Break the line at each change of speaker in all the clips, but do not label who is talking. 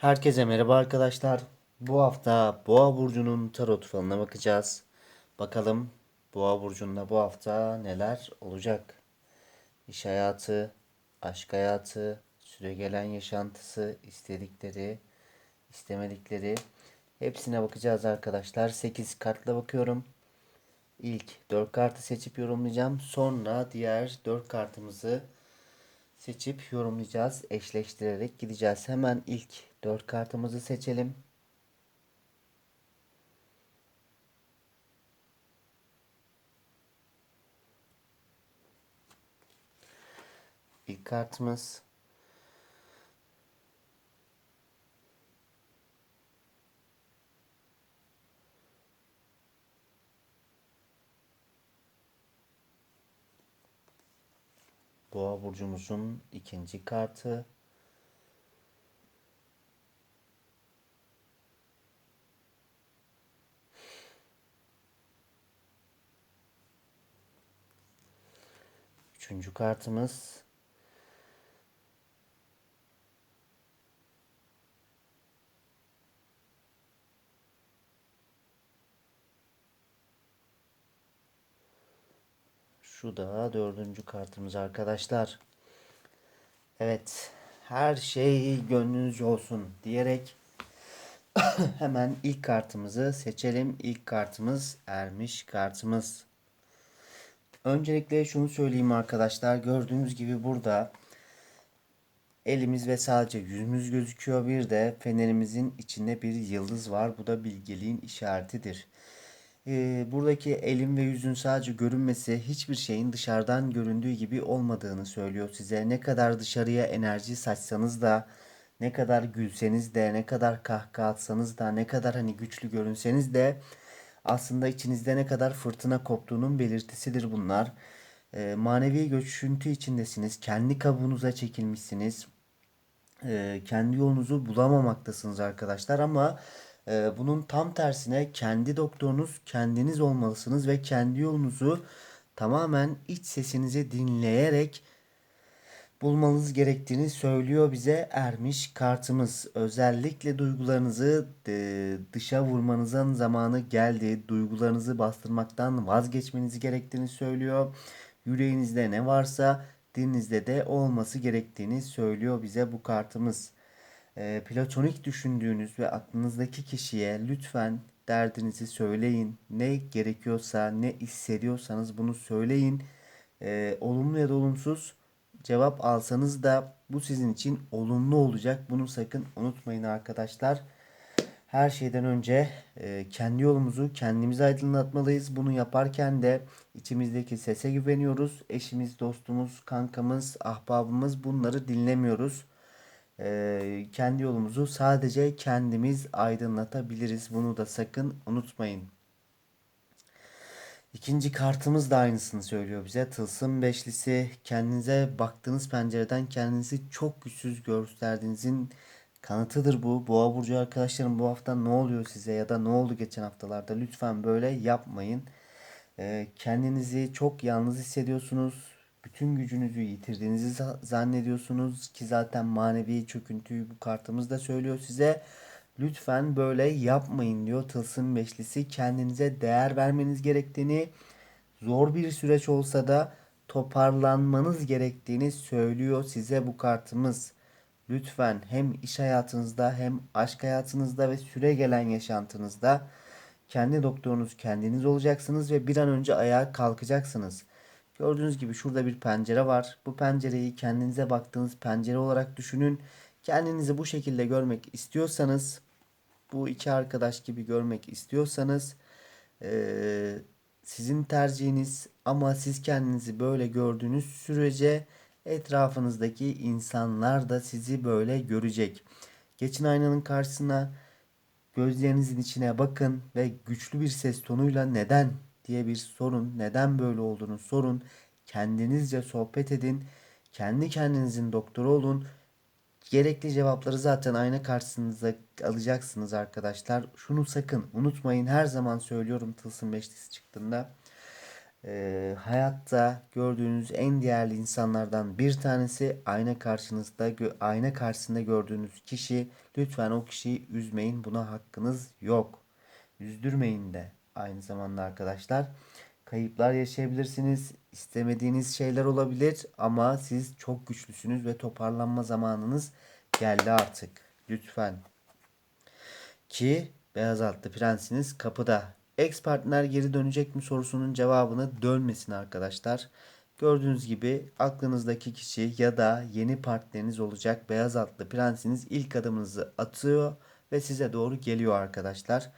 Herkese merhaba arkadaşlar. Bu hafta Boğa burcunun tarot falına bakacağız. Bakalım Boğa burcunda bu hafta neler olacak? İş hayatı, aşk hayatı, süregelen yaşantısı, istedikleri, istemedikleri hepsine bakacağız arkadaşlar. 8 kartla bakıyorum. İlk 4 kartı seçip yorumlayacağım. Sonra diğer 4 kartımızı seçip yorumlayacağız. Eşleştirerek gideceğiz. Hemen ilk 4 kartımızı seçelim. İlk kartımız Boğa burcumuzun ikinci kartı. Üçüncü kartımız. Şu da dördüncü kartımız arkadaşlar. Evet. Her şey gönlünüzce olsun diyerek hemen ilk kartımızı seçelim. İlk kartımız ermiş kartımız. Öncelikle şunu söyleyeyim arkadaşlar. Gördüğünüz gibi burada elimiz ve sadece yüzümüz gözüküyor. Bir de fenerimizin içinde bir yıldız var. Bu da bilgeliğin işaretidir. Ee, buradaki elin ve yüzün sadece görünmesi hiçbir şeyin dışarıdan göründüğü gibi olmadığını söylüyor size. Ne kadar dışarıya enerji saçsanız da, ne kadar gülseniz de, ne kadar kahkaha atsanız da, ne kadar hani güçlü görünseniz de aslında içinizde ne kadar fırtına koptuğunun belirtisidir bunlar. Ee, manevi göçüntü içindesiniz. Kendi kabuğunuza çekilmişsiniz. Ee, kendi yolunuzu bulamamaktasınız arkadaşlar ama ee, bunun tam tersine kendi doktorunuz kendiniz olmalısınız ve kendi yolunuzu tamamen iç sesinizi dinleyerek bulmanız gerektiğini söylüyor bize ermiş kartımız. Özellikle duygularınızı dışa vurmanızın zamanı geldi. Duygularınızı bastırmaktan vazgeçmeniz gerektiğini söylüyor. Yüreğinizde ne varsa dilinizde de olması gerektiğini söylüyor bize bu kartımız e, platonik düşündüğünüz ve aklınızdaki kişiye lütfen derdinizi söyleyin. Ne gerekiyorsa, ne hissediyorsanız bunu söyleyin. E, olumlu ya da olumsuz cevap alsanız da bu sizin için olumlu olacak. Bunu sakın unutmayın arkadaşlar. Her şeyden önce e, kendi yolumuzu kendimiz aydınlatmalıyız. Bunu yaparken de içimizdeki sese güveniyoruz. Eşimiz, dostumuz, kankamız, ahbabımız bunları dinlemiyoruz. Ee, kendi yolumuzu sadece kendimiz aydınlatabiliriz. Bunu da sakın unutmayın. İkinci kartımız da aynısını söylüyor bize. Tılsım beşlisi kendinize baktığınız pencereden kendinizi çok güçsüz gösterdiğinizin kanıtıdır bu. Boğa burcu arkadaşlarım bu hafta ne oluyor size ya da ne oldu geçen haftalarda lütfen böyle yapmayın. Ee, kendinizi çok yalnız hissediyorsunuz bütün gücünüzü yitirdiğinizi zannediyorsunuz ki zaten manevi çöküntüyü bu kartımız da söylüyor size. Lütfen böyle yapmayın diyor Tılsım Beşlisi. Kendinize değer vermeniz gerektiğini, zor bir süreç olsa da toparlanmanız gerektiğini söylüyor size bu kartımız. Lütfen hem iş hayatınızda hem aşk hayatınızda ve süre gelen yaşantınızda kendi doktorunuz kendiniz olacaksınız ve bir an önce ayağa kalkacaksınız. Gördüğünüz gibi şurada bir pencere var. Bu pencereyi kendinize baktığınız pencere olarak düşünün. Kendinizi bu şekilde görmek istiyorsanız, bu iki arkadaş gibi görmek istiyorsanız ee, sizin tercihiniz ama siz kendinizi böyle gördüğünüz sürece etrafınızdaki insanlar da sizi böyle görecek. Geçin aynanın karşısına gözlerinizin içine bakın ve güçlü bir ses tonuyla neden diye bir sorun. Neden böyle olduğunu sorun. Kendinizce sohbet edin. Kendi kendinizin doktoru olun. Gerekli cevapları zaten ayna karşısınızda alacaksınız arkadaşlar. Şunu sakın unutmayın. Her zaman söylüyorum Tılsım Beşlisi çıktığında. Ee, hayatta gördüğünüz en değerli insanlardan bir tanesi ayna karşınızda ayna karşısında gördüğünüz kişi lütfen o kişiyi üzmeyin buna hakkınız yok üzdürmeyin de aynı zamanda arkadaşlar kayıplar yaşayabilirsiniz istemediğiniz şeyler olabilir ama siz çok güçlüsünüz ve toparlanma zamanınız geldi artık lütfen ki beyaz atlı prensiniz kapıda. Ex partner geri dönecek mi sorusunun cevabını dönmesin arkadaşlar. Gördüğünüz gibi aklınızdaki kişi ya da yeni partneriniz olacak beyaz atlı prensiniz ilk adımınızı atıyor ve size doğru geliyor arkadaşlar.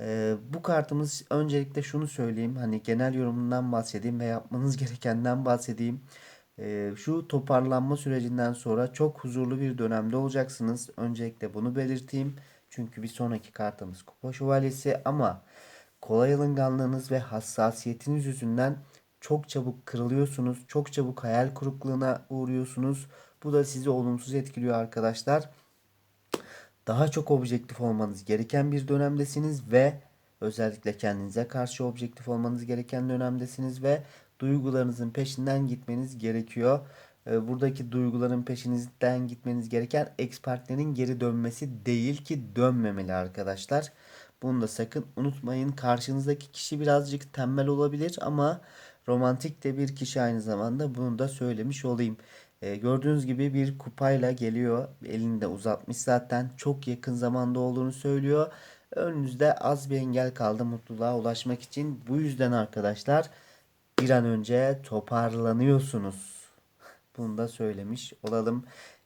Ee, bu kartımız öncelikle şunu söyleyeyim hani genel yorumundan bahsedeyim ve yapmanız gerekenden bahsedeyim. Ee, şu toparlanma sürecinden sonra çok huzurlu bir dönemde olacaksınız. Öncelikle bunu belirteyim. Çünkü bir sonraki kartımız Kupa Şövalyesi ama kolay alınganlığınız ve hassasiyetiniz yüzünden çok çabuk kırılıyorsunuz. Çok çabuk hayal kırıklığına uğruyorsunuz. Bu da sizi olumsuz etkiliyor arkadaşlar. Daha çok objektif olmanız gereken bir dönemdesiniz ve özellikle kendinize karşı objektif olmanız gereken dönemdesiniz ve duygularınızın peşinden gitmeniz gerekiyor. Ee, Buradaki duyguların peşinizden gitmeniz gereken ex partnerin geri dönmesi değil ki dönmemeli arkadaşlar. Bunu da sakın unutmayın. Karşınızdaki kişi birazcık tembel olabilir ama romantik de bir kişi aynı zamanda. Bunu da söylemiş olayım. Ee, gördüğünüz gibi bir kupayla geliyor. Elinde uzatmış zaten. Çok yakın zamanda olduğunu söylüyor. Önünüzde az bir engel kaldı mutluluğa ulaşmak için. Bu yüzden arkadaşlar bir an önce toparlanıyorsunuz. Bunu da söylemiş olalım.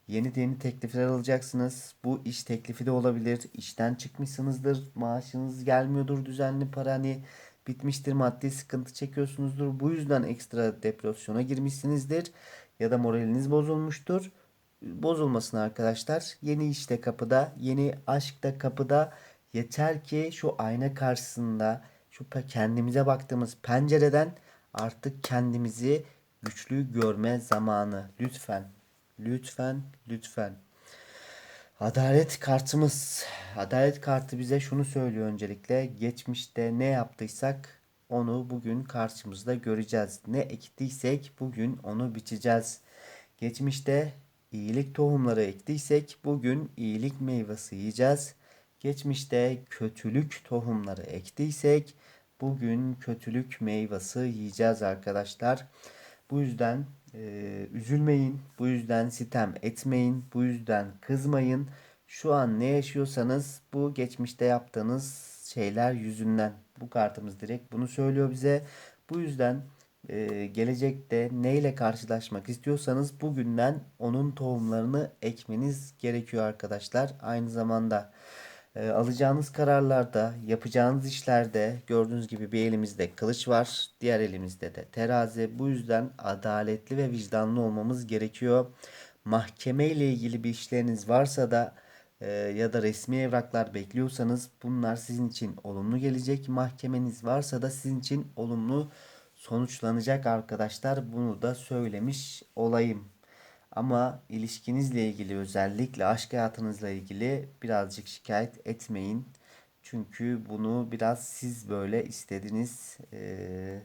Yeni yeni teklifler alacaksınız. Bu iş teklifi de olabilir. İşten çıkmışsınızdır. Maaşınız gelmiyordur düzenli para hani bitmiştir maddi sıkıntı çekiyorsunuzdur. Bu yüzden ekstra depresyona girmişsinizdir. Ya da moraliniz bozulmuştur. Bozulmasın arkadaşlar. Yeni işte kapıda, yeni aşk da kapıda. Yeter ki şu ayna karşısında şu kendimize baktığımız pencereden artık kendimizi güçlü görme zamanı. Lütfen. Lütfen, lütfen. Adalet kartımız. Adalet kartı bize şunu söylüyor öncelikle. Geçmişte ne yaptıysak onu bugün karşımızda göreceğiz. Ne ektiysek bugün onu biçeceğiz. Geçmişte iyilik tohumları ektiysek bugün iyilik meyvesi yiyeceğiz. Geçmişte kötülük tohumları ektiysek bugün kötülük meyvesi yiyeceğiz arkadaşlar. Bu yüzden e, üzülmeyin, bu yüzden sitem etmeyin, bu yüzden kızmayın. Şu an ne yaşıyorsanız bu geçmişte yaptığınız şeyler yüzünden. Bu kartımız direkt bunu söylüyor bize. Bu yüzden e, gelecekte neyle karşılaşmak istiyorsanız bugünden onun tohumlarını ekmeniz gerekiyor arkadaşlar. Aynı zamanda e, alacağınız kararlarda, yapacağınız işlerde gördüğünüz gibi bir elimizde kılıç var, diğer elimizde de terazi. Bu yüzden adaletli ve vicdanlı olmamız gerekiyor. Mahkeme ile ilgili bir işleriniz varsa da e, ya da resmi evraklar bekliyorsanız bunlar sizin için olumlu gelecek. Mahkemeniz varsa da sizin için olumlu sonuçlanacak arkadaşlar. Bunu da söylemiş olayım. Ama ilişkinizle ilgili özellikle aşk hayatınızla ilgili birazcık şikayet etmeyin. Çünkü bunu biraz siz böyle istediniz. Ee,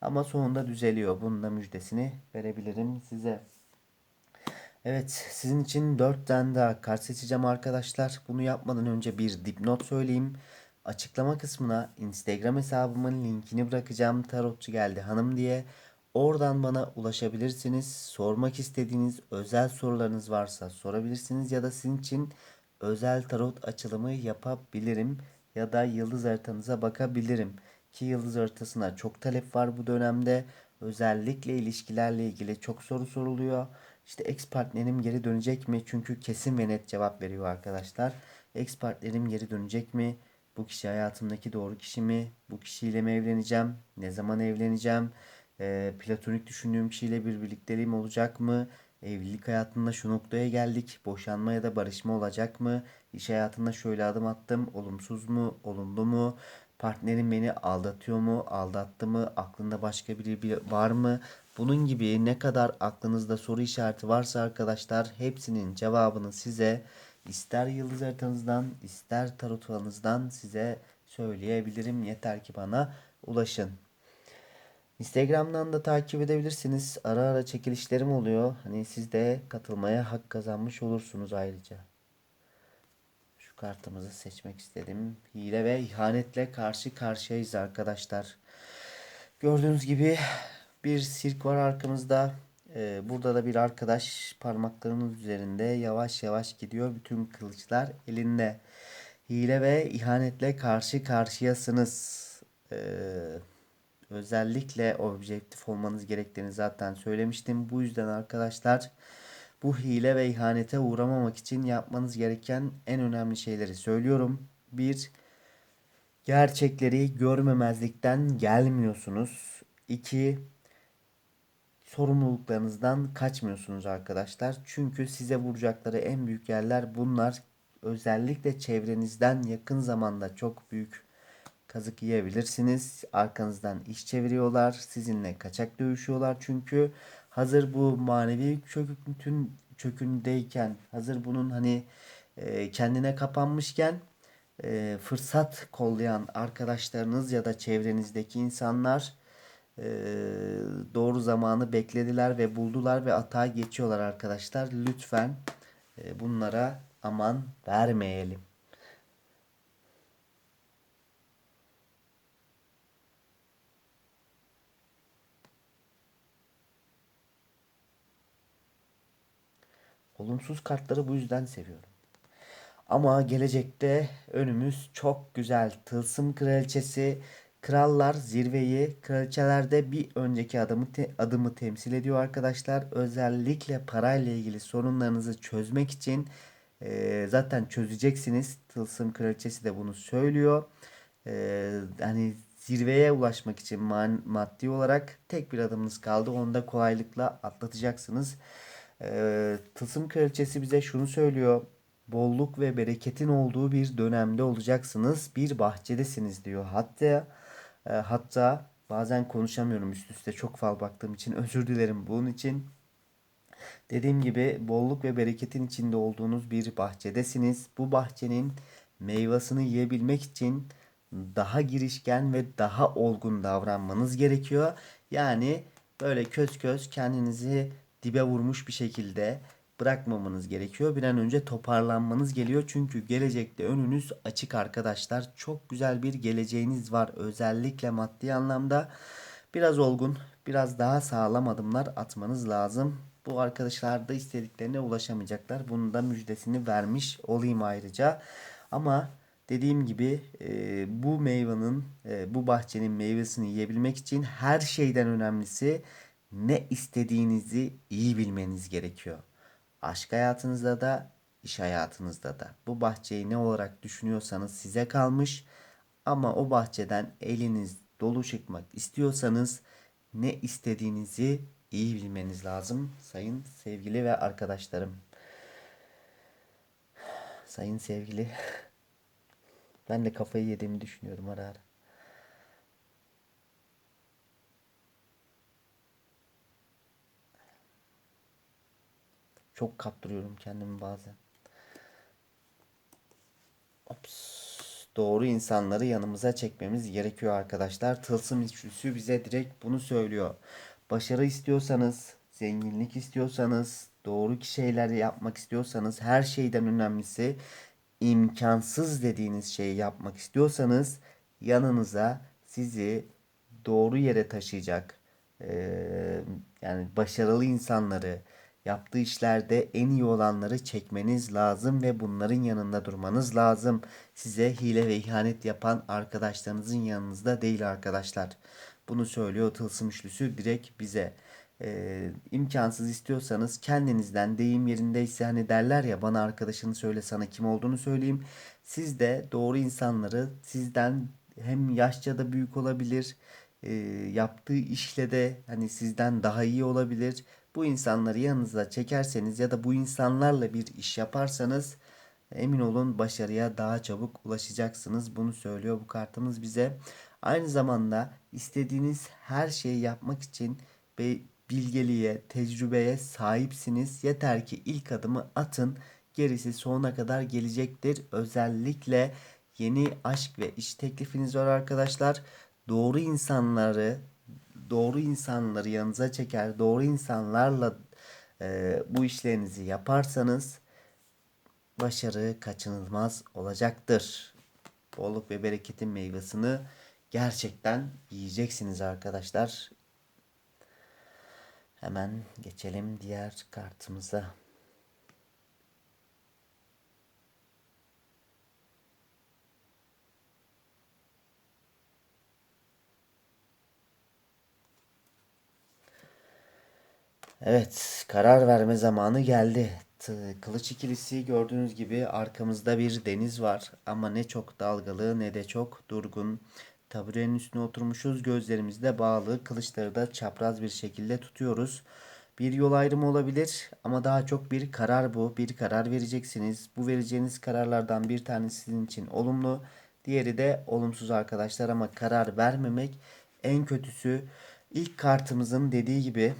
ama sonunda düzeliyor. Bunun da müjdesini verebilirim size. Evet, sizin için 4 tane daha kart seçeceğim arkadaşlar. Bunu yapmadan önce bir dipnot söyleyeyim. Açıklama kısmına Instagram hesabımın linkini bırakacağım. Tarotçu geldi hanım diye. Oradan bana ulaşabilirsiniz. Sormak istediğiniz özel sorularınız varsa sorabilirsiniz ya da sizin için özel tarot açılımı yapabilirim ya da yıldız haritanıza bakabilirim. Ki yıldız haritasına çok talep var bu dönemde. Özellikle ilişkilerle ilgili çok soru soruluyor. İşte ex partnerim geri dönecek mi? Çünkü kesin ve net cevap veriyor arkadaşlar. Ex partnerim geri dönecek mi? Bu kişi hayatımdaki doğru kişi mi? Bu kişiyle mi evleneceğim? Ne zaman evleneceğim? Ee, platonik düşündüğüm kişiyle bir birlikteliğim olacak mı? Evlilik hayatında şu noktaya geldik. Boşanma ya da barışma olacak mı? İş hayatında şöyle adım attım. Olumsuz mu? Olumlu mu? Partnerim beni aldatıyor mu? Aldattı mı? Aklında başka biri bir- var mı? Bunun gibi ne kadar aklınızda soru işareti varsa arkadaşlar hepsinin cevabını size ister yıldız haritanızdan ister tarot falanızdan size söyleyebilirim. Yeter ki bana ulaşın. Instagram'dan da takip edebilirsiniz. Ara ara çekilişlerim oluyor. Hani siz de katılmaya hak kazanmış olursunuz ayrıca. Şu kartımızı seçmek istedim. Hile ve ihanetle karşı karşıyayız arkadaşlar. Gördüğünüz gibi bir sirk var arkamızda. Ee, burada da bir arkadaş parmaklarının üzerinde yavaş yavaş gidiyor. Bütün kılıçlar elinde. Hile ve ihanetle karşı karşıyasınız. Ee, özellikle objektif olmanız gerektiğini zaten söylemiştim. Bu yüzden arkadaşlar bu hile ve ihanete uğramamak için yapmanız gereken en önemli şeyleri söylüyorum. Bir, gerçekleri görmemezlikten gelmiyorsunuz. İki, sorumluluklarınızdan kaçmıyorsunuz arkadaşlar. Çünkü size vuracakları en büyük yerler bunlar. Özellikle çevrenizden yakın zamanda çok büyük kazık yiyebilirsiniz. Arkanızdan iş çeviriyorlar. Sizinle kaçak dövüşüyorlar çünkü hazır bu manevi çöküntün çökündeyken hazır bunun hani e, kendine kapanmışken e, fırsat kollayan arkadaşlarınız ya da çevrenizdeki insanlar e, doğru zamanı beklediler ve buldular ve atağa geçiyorlar arkadaşlar. Lütfen e, bunlara aman vermeyelim. Olumsuz kartları bu yüzden seviyorum. Ama gelecekte önümüz çok güzel. Tılsım Kraliçesi, Krallar zirveyi, kraliçelerde bir önceki adımı, te, adımı temsil ediyor arkadaşlar. Özellikle parayla ilgili sorunlarınızı çözmek için e, zaten çözeceksiniz. Tılsım Kraliçesi de bunu söylüyor. E, hani zirveye ulaşmak için man, maddi olarak tek bir adımınız kaldı. Onu da kolaylıkla atlatacaksınız. E, Tılsım Kraliçesi bize şunu söylüyor bolluk ve bereketin olduğu bir dönemde olacaksınız. Bir bahçedesiniz diyor. Hatta e, hatta bazen konuşamıyorum üst üste çok fal baktığım için özür dilerim bunun için. Dediğim gibi bolluk ve bereketin içinde olduğunuz bir bahçedesiniz. Bu bahçenin meyvasını yiyebilmek için daha girişken ve daha olgun davranmanız gerekiyor. Yani böyle köz köz kendinizi dibe vurmuş bir şekilde bırakmamanız gerekiyor. Bir an önce toparlanmanız geliyor. Çünkü gelecekte önünüz açık arkadaşlar. Çok güzel bir geleceğiniz var. Özellikle maddi anlamda biraz olgun, biraz daha sağlam adımlar atmanız lazım. Bu arkadaşlar da istediklerine ulaşamayacaklar. Bunun da müjdesini vermiş olayım ayrıca. Ama dediğim gibi e, bu meyvanın, e, bu bahçenin meyvesini yiyebilmek için her şeyden önemlisi ne istediğinizi iyi bilmeniz gerekiyor. Aşk hayatınızda da, iş hayatınızda da. Bu bahçeyi ne olarak düşünüyorsanız size kalmış. Ama o bahçeden eliniz dolu çıkmak istiyorsanız ne istediğinizi iyi bilmeniz lazım sayın sevgili ve arkadaşlarım. Sayın sevgili ben de kafayı yediğimi düşünüyorum ara ara. Çok kaptırıyorum kendimi bazen. Ops. Doğru insanları yanımıza çekmemiz gerekiyor arkadaşlar. Tılsım üçlüsü bize direkt bunu söylüyor. Başarı istiyorsanız, zenginlik istiyorsanız, doğru şeyler yapmak istiyorsanız, her şeyden önemlisi imkansız dediğiniz şeyi yapmak istiyorsanız yanınıza sizi doğru yere taşıyacak, yani başarılı insanları, Yaptığı işlerde en iyi olanları çekmeniz lazım ve bunların yanında durmanız lazım. Size hile ve ihanet yapan arkadaşlarınızın yanınızda değil arkadaşlar. Bunu söylüyor tılsım üçlüsü direkt bize. Ee, imkansız istiyorsanız kendinizden deyim yerindeyse hani derler ya bana arkadaşını söyle sana kim olduğunu söyleyeyim. Siz de doğru insanları sizden hem yaşça da büyük olabilir e, yaptığı işle de hani sizden daha iyi olabilir bu insanları yanınıza çekerseniz ya da bu insanlarla bir iş yaparsanız emin olun başarıya daha çabuk ulaşacaksınız. Bunu söylüyor bu kartımız bize. Aynı zamanda istediğiniz her şeyi yapmak için bilgeliğe, tecrübeye sahipsiniz. Yeter ki ilk adımı atın. Gerisi sonuna kadar gelecektir. Özellikle yeni aşk ve iş teklifiniz var arkadaşlar. Doğru insanları doğru insanları yanınıza çeker, doğru insanlarla e, bu işlerinizi yaparsanız başarı kaçınılmaz olacaktır. Bolluk ve bereketin meyvesini gerçekten yiyeceksiniz arkadaşlar. Hemen geçelim diğer kartımıza. Evet, karar verme zamanı geldi. Kılıç ikilisi gördüğünüz gibi arkamızda bir deniz var ama ne çok dalgalı ne de çok durgun. Taburenin üstüne oturmuşuz, gözlerimiz de bağlı, kılıçları da çapraz bir şekilde tutuyoruz. Bir yol ayrımı olabilir ama daha çok bir karar bu. Bir karar vereceksiniz. Bu vereceğiniz kararlardan bir tanesi sizin için olumlu, diğeri de olumsuz arkadaşlar ama karar vermemek en kötüsü. İlk kartımızın dediği gibi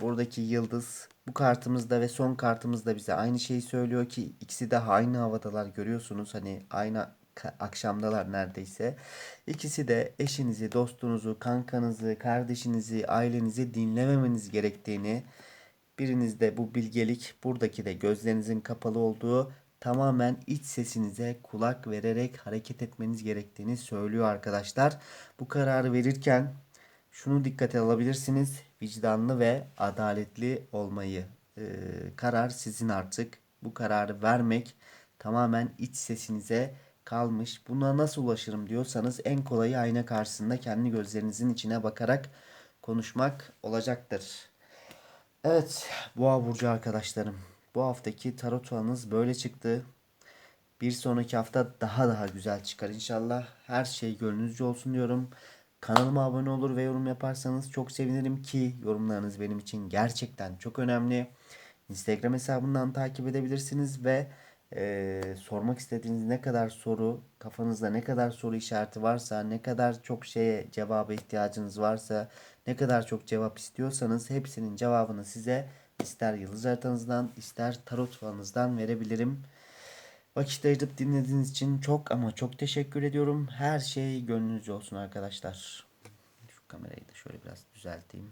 Buradaki yıldız bu kartımızda ve son kartımızda bize aynı şeyi söylüyor ki ikisi de aynı havadalar görüyorsunuz. Hani aynı akşamdalar neredeyse. İkisi de eşinizi, dostunuzu, kankanızı, kardeşinizi, ailenizi dinlememeniz gerektiğini birinizde bu bilgelik, buradaki de gözlerinizin kapalı olduğu tamamen iç sesinize kulak vererek hareket etmeniz gerektiğini söylüyor arkadaşlar. Bu kararı verirken şunu dikkate alabilirsiniz. Vicdanlı ve adaletli olmayı. Ee, karar sizin artık. Bu kararı vermek tamamen iç sesinize kalmış. Buna nasıl ulaşırım diyorsanız en kolayı ayna karşısında kendi gözlerinizin içine bakarak konuşmak olacaktır. Evet, Boğa burcu arkadaşlarım. Bu haftaki tarot falanız böyle çıktı. Bir sonraki hafta daha daha güzel çıkar inşallah. Her şey gönlünüzce olsun diyorum. Kanalıma abone olur ve yorum yaparsanız çok sevinirim ki yorumlarınız benim için gerçekten çok önemli. Instagram hesabından takip edebilirsiniz ve e, sormak istediğiniz ne kadar soru, kafanızda ne kadar soru işareti varsa, ne kadar çok şeye cevaba ihtiyacınız varsa, ne kadar çok cevap istiyorsanız hepsinin cevabını size ister yıldız haritanızdan ister tarot falanızdan verebilirim. Vakit ayırıp dinlediğiniz için çok ama çok teşekkür ediyorum. Her şey gönlünüzce olsun arkadaşlar. Şu kamerayı da şöyle biraz düzelteyim.